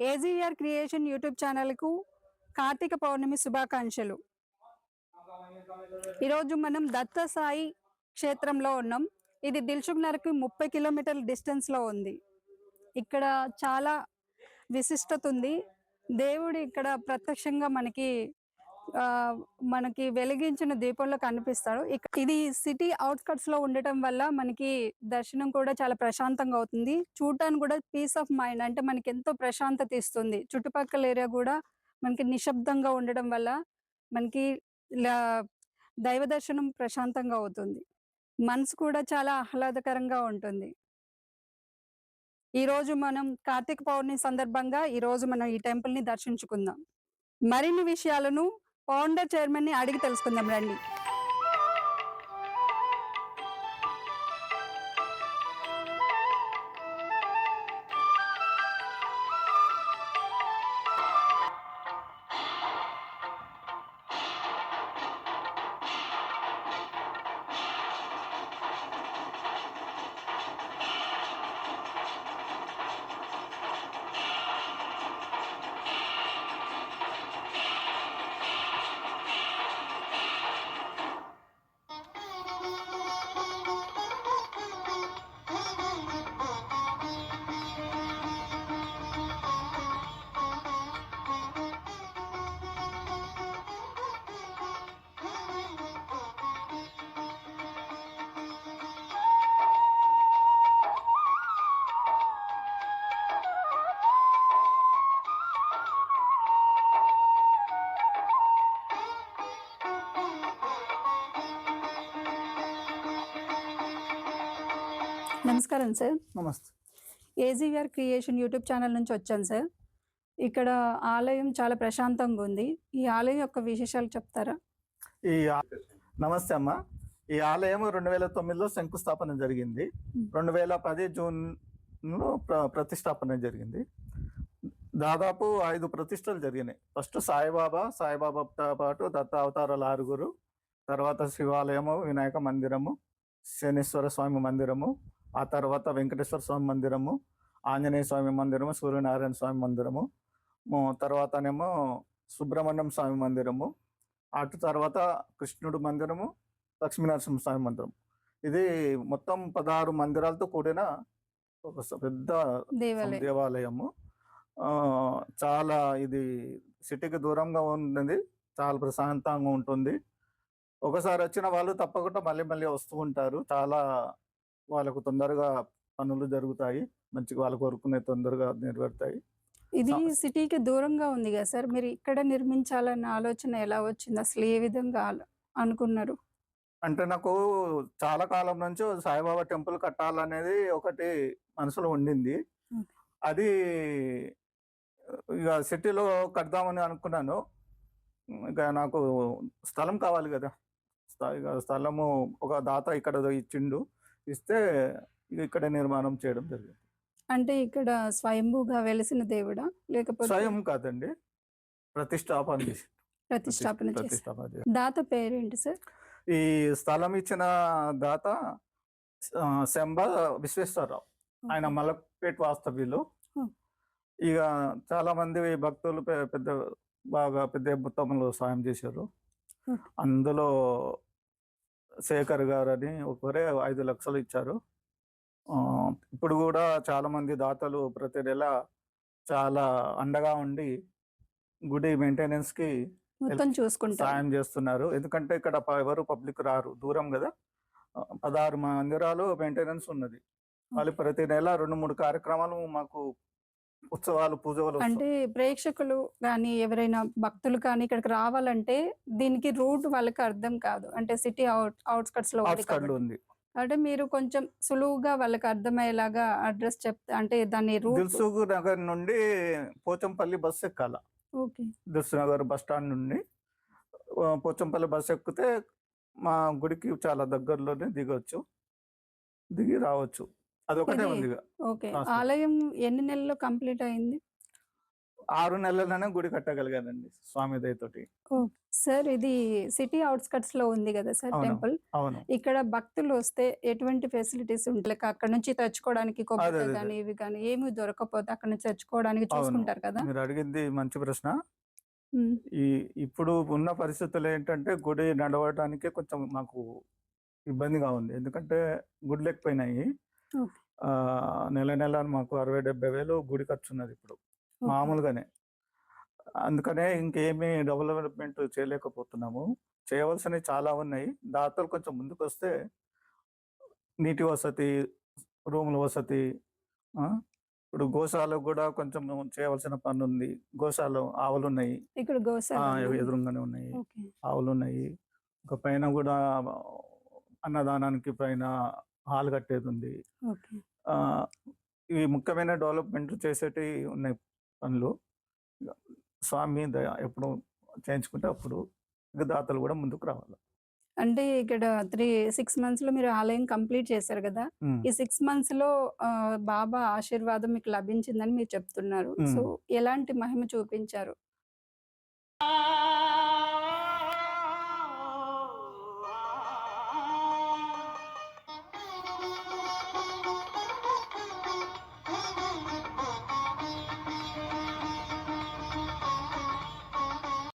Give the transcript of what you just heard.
AGR creation YouTube ఛానల్కు కార్తీక పౌర్ణమి శుభాకాంక్షలు. ఈరోజు మనం దత్త సాయి క్షేత్రంలో ఉన్నాం. ఇది దిల్సుఖ్నర్కి ముప్పై కిలోమీటర్ల డిస్టెన్స్లో ఉంది. ఇక్కడ చాలా విశిష్టత ఉంది. దేవుడు ఇక్కడ ప్రత్యక్షంగా మనకి మనకి వెలిగించిన దీపంలో కనిపిస్తాడు. ఇది సిటీ అవుట్స్కట్స్లో ఉండటం వల్ల మనకి దర్శనం కూడా చాలా ప్రశాంతంగా అవుతుంది. చూడటానికి కూడా పీస్ ఆఫ్ మైండ్ అంటే మనకి ఎంతో ప్రశాంతత ఇస్తుంది. చుట్టుపక్కల ఏరియా కూడా మనకి నిశ్శబ్దంగా ఉండడం వల్ల మనకి లా- దైవ దర్శనం ప్రశాంతంగా అవుతుంది. మనసు కూడా చాలా ఆహ్లాదకరంగా ఉంటుంది. ఈ రోజు మనం కార్తీక పౌర్ణమి సందర్భంగా ఈ రోజు మనం ఈ టెంపుల్ని దర్శించుకుందాం. మరిన్ని విషయాలను ఫౌండర్ చైర్మన్ని అడిగి తెలుసుకుందాం రండి. నమస్కారం సార్. నమస్తే. ఏజీఆర్ క్రియేషన్ యూట్యూబ్ ఛానల్ నుంచి వచ్చాను సార్. ఇక్కడ ఆలయం చాలా ప్రశాంతంగా ఉంది. ఈ ఆలయం యొక్క విశేషాలు చెప్తారా? ఈ నమస్తే అమ్మ. ఈ ఆలయం రెండు వేల తొమ్మిదిలో శంకుస్థాపన జరిగింది. రెండు వేల పది జూన్లో ప్ర- ప్రతిష్టాపన జరిగింది. దాదాపు ఐదు ప్రతిష్టలు జరిగినాయి. ఫస్ట్ సాయిబాబా సాయిబాబాతో పాటు దత్త అవతారాల ఆరుగురు తర్వాత శివాలయము వినాయక మందిరము శనీశ్వర స్వామి మందిరము ఆ తర్వాత వెంకటేశ్వర స్వామి మందిరము ఆంజనేయ స్వామి మందిరము సూర్యనారాయణ స్వామి మందిరము తర్వాతనేమో సుబ్రహ్మణ్యం స్వామి మందిరము అటు తర్వాత కృష్ణుడు మందిరము లక్ష్మీనరసింహ స్వామి మందిరం ఇది మొత్తం పదహారు మందిరాలతో కూడిన ఒక పెద్ద దేవాలయం. దేవాలయము. చాలా ఇది సిటీకి దూరంగా ఉన్నది చాలా ప్రశాంతంగా ఉంటుంది. ఒకసారి వచ్చిన వాళ్ళు తప్పకుండా మళ్ళీ మళ్ళీ వస్తూ ఉంటారు. చాలా వాళ్ళకు తొందరగా పనులు జరుగుతాయి. మంచిగా వాళ్ళు కోరుకునే తొందరగా నెరవేరుతాయి. ఇది సిటీకి దూరంగా ఉంది కదా సార్? మీరు ఇక్కడ నిర్మించాలన్న ఆలోచన ఎలా వచ్చింది? అసలు ఏ విధంగా అనుకున్నారు? అంటే నాకు చాలా కాలం నుంచి సాయిబాబా టెంపుల్ కట్టాలనేది ఒకటి మనసులో ఉండింది. అది ఇక సిటీలో కడదామని అనుకున్నాను. ఇక నాకు స్థలం కావాలి కదా. స్థలము ఒక దాత ఇక్కడ ఇచ్చిండు. ఇస్తే ఇక ఇక్కడ నిర్మాణం చేయడం జరిగింది. అంటే ఇక్కడ స్వయంభూగా వెలిసిన దేవుడా? లేకపోతే స్వయం కాదండి. ప్రతిష్టాపన చేసి ప్రతిష్టాపన ప్రతిష్టాపన దాత పేరేంటి సార్? ఈ స్థలం ఇచ్చిన దాత శంబ విశ్వేశ్వరరావు. ఆయన మలక్పేట్ వాస్తవ్యులు. ఇక చాలా మంది భక్తులు పెద్ద బాగా పెద్ద మొత్తంలో సాయం చేశారు. అందులో శేఖర్ గారు అని ఒకరే ఐదు లక్షలు ఇచ్చారు. ఇప్పుడు కూడా చాలా మంది దాతలు ప్రతి నెల చాలా అండగా ఉండి గుడి మెయింటెనెన్స్కి మొత్తం చూసుకుంటారు. సాయం చేస్తున్నారు. ఎందుకంటే ఇక్కడ ఎవరు పబ్లిక్ రారు దూరం కదా. పదహారు మందిరాలు మెయింటెనెన్స్ ఉన్నది. వాళ్ళు ప్రతి నెల రెండు మూడు కార్యక్రమాలు మాకు ఉత్సవాలు పూజలు. అంటే ప్రేక్షకులు కానీ ఎవరైనా భక్తులు కానీ ఇక్కడికి రావాలంటే దీనికి రూట్ వాళ్ళకి అర్థం కాదు. అంటే సిటీ అవుట్ అవుట్స్కట్స్లో ఉంది. అంటే మీరు కొంచెం సులువుగా వాళ్ళకి అర్థమయ్యేలాగా అడ్రస్ చెప్తే అంటే దాని రూట్ దిల్సుఖ్ నగర్ నుండి పోచంపల్లి బస్ ఎక్కాల. Okay. Dilsukhnagar bus stand నుండి పోచంపల్లి బస్ ఎక్కితే మా గుడికి చాలా దగ్గరలోనే దిగొచ్చు. దిగి రావచ్చు. అదొకటే ఉంది. ఓకే. ఆలయం ఎన్ని నెలల్లో కంప్లీట్ అయింది ఆరు నెలలనే గుడి కట్టగలిగానండి స్వామి దయతోటి సార్ ఇది సిటీ అవుట్స్కట్స్లో ఉంది కదా సార్. టెంపుల్ ఇక్కడ భక్తులు వస్తే ఎటువంటి ఫెసిలిటీస్ ఉంటాయి అక్కడ నుంచి తెచ్చుకోవడానికి కొబ్బరి. కానీ ఇవి కానీ ఏమి దొరకపోతే అక్కడ నుంచి తెచ్చుకోవడానికి. చూసుకుంటారు కదా మీరు అడిగింది మంచి ప్రశ్న ఈ ఇప్పుడు ఉన్న పరిస్థితులు ఏంటంటే గుడి నడవడానికి కొంచెం మాకు ఇబ్బందిగా ఉంది ఎందుకంటే గుడి లేకపోయినాయి నెల నెల మాకు అరవై డెబ్బై వేలు గుడి ఖర్చు ఉన్నది ఇప్పుడు. మామూలుగానే. అందుకనే ఇంకేమీ డెవలప్మెంట్ చేయలేకపోతున్నాము. చేయవలసినవి చాలా ఉన్నాయి. దాతలు కొంచెం ముందుకు వస్తే నీటి వసతి రూముల వసతి ఇప్పుడు గోశాలకు కూడా కొంచెం చేయవలసిన పని ఉంది గోశాల ఆవులు ఉన్నాయి ఇక్కడ గోశాల? ఎదురుగానే ఉన్నాయి. ఆవులు ఉన్నాయి ఒక పైన కూడా అన్నదానానికి పైన హాల్ కట్టేది ఉంది ఓకే. ఆ, ఇవి ముఖ్యమైన డెవలప్మెంట్ చేసేటి ఉన్నాయి పనులు. స్వామి దయ ఎప్పుడు చేయించుకుంటే అప్పుడు ఇక దాతలు కూడా ముందుకు రావాలి. అంటే ఇక్కడ త్రీ సిక్స్ మంత్స్లో మీరు ఆలయం కంప్లీట్ చేశారు కదా. ఈ సిక్స్ మంత్స్లో బాబా ఆశీర్వాదం మీకు లభించిందని మీరు చెప్తున్నారు. సో ఎలాంటి మహిమ చూపించారు?